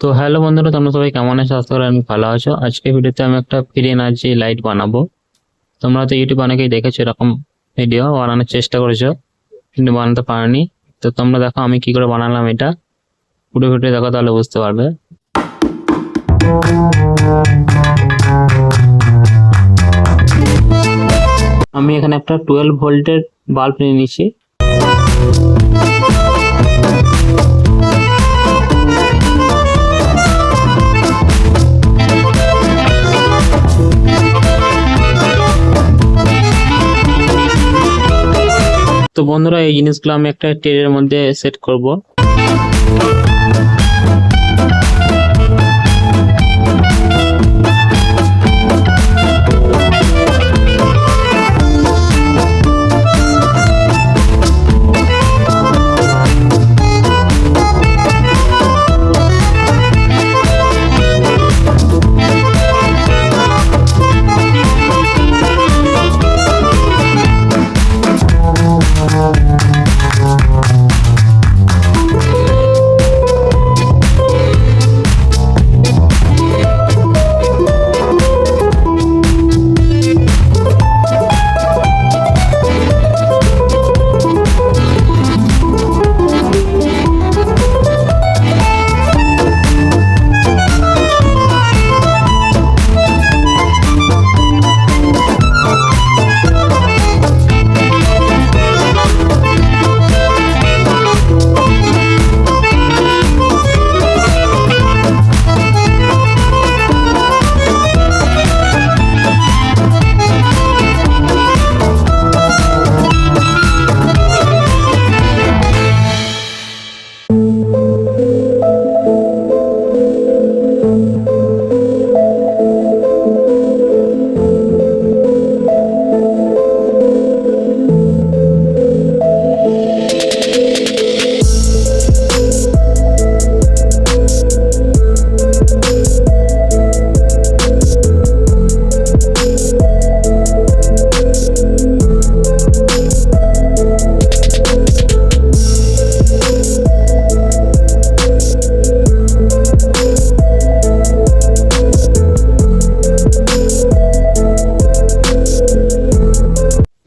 তো হ্যালো বন্ধুরা, তোমরা সবাই কেমন আছো? আশা করি আমি ভালো আছো। আজকে ভিডিওতে আমি একটা ফ্রি এনার্জি লাইট বানাবো। তোমরা তো ইউটিউব অনেকেই দেখেছ, এরকম ভিডিও বানানোর চেষ্টা করেছ, কিন্তু বানাতে পারিনি। তো তোমরা দেখো আমি কি করে বানালাম এটা। পুরো ভিডিও দেখো, তাহলে বুঝতে পারবে। আমি এখানে একটা টুয়েলভ ভোল্টের বাল্ব নিয়ে নিচ্ছি তো বন্ধুরা এই জিনিসগুলো আমি একটা ট্রেনের মধ্যে সেট করব।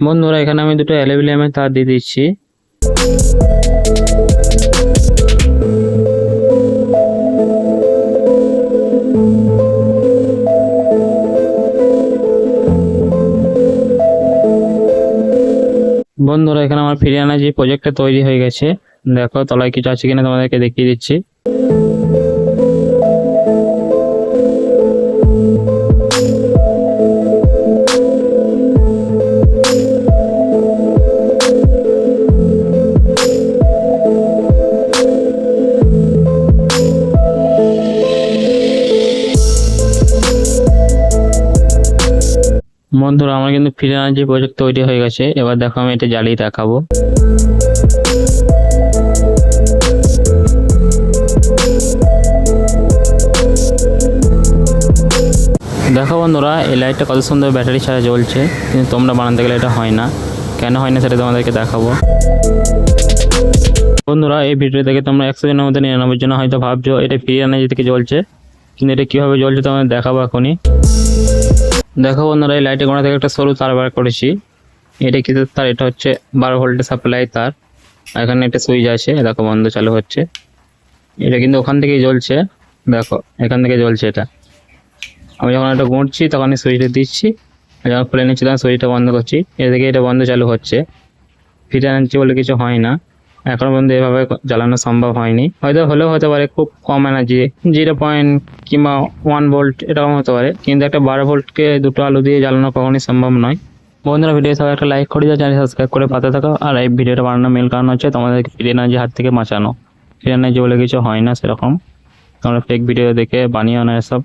বন্ধুরা, এখানে আমি দুটো অ্যালুমিনিয়ামের তার দিয়ে দিচ্ছি। বন্ধুরা, এখানে আমার ফ্রি এনার্জি প্রজেক্টটা তৈরি হয়ে গেছে, দেখো, তলায় কিছু আছে কিনা তোমাদেরকে দেখিয়ে দিচ্ছি। বন্ধুরা, আমার কিন্তু ফ্রি এনার্জি প্রজেক্ট তৈরি হয়ে গেছে, এবার দেখো আমি এটা জ্বালিয়ে দেখাবো। দেখো বন্ধুরা, এই লাইটটা কত সুন্দর ব্যাটারি ছাড়া জ্বলছে, কিন্তু তোমরা বানাতে গেলে এটা হয় না। কেন হয় না সেটা তোমাদেরকে দেখাবো। বন্ধুরা, এই ভিডিও দেখে তোমরা একশো জনের মধ্যে নিরানব্বই জন হয়তো ভাবছ, এটা ফ্রি এনার্জি থেকে জ্বলছে, কিন্তু এটা কীভাবে জ্বলছে তোমাদের দেখাবো এখনই। দেখো বন্ধুরা, এই লাইটের গোড়া থেকে একটা সরু তার বার করেছি। এটা কি তার? এটা হচ্ছে বারো ভোল্টের সাপ্লাই তার। এখানে একটা সুইচ আছে দেখো বন্ধ চালু হচ্ছে। এটা কিন্তু ওখান থেকেই জ্বলছে। দেখো, এখান থেকে জ্বলছে এটা। আমি যখন এটা গুঁড়ছি তখন সুইচটা দিচ্ছি। যখন খুলে নিচ্ছি তখন সুইচটা বন্ধ করছি। এ থেকে এটা বন্ধ চালু হচ্ছে। ফিরে আনছি বলে কিছু হয় না। এখন পর্যন্ত এভাবে জ্বালানো সম্ভব হয়নি। হয়তো হলেও হতে পারে খুব কম এনার্জি জিরো পয়েন্ট কিংবা ওয়ান ভোল্ট এরকম হতে পারে। কিন্তু একটা বারো ভোল্টকে দুটো আলু দিয়ে জ্বালানো কখনোই সম্ভব নয়। বন্ধুরা ভিডিও সবাই একটা লাইক করে দাও চ্যানেল সাবস্ক্রাইব করে পাতে থাকো। আর এই ভিডিওটা বানানোর মেল কারণ হচ্ছে তোমাদেরকে ফ্রি এনার্জি হাত থেকে বাঁচানো। ফিরে এনার্জি বলে কিছু হয় না সেরকম। তোমরা ফেক ভিডিও দেখে বানিও না এসব।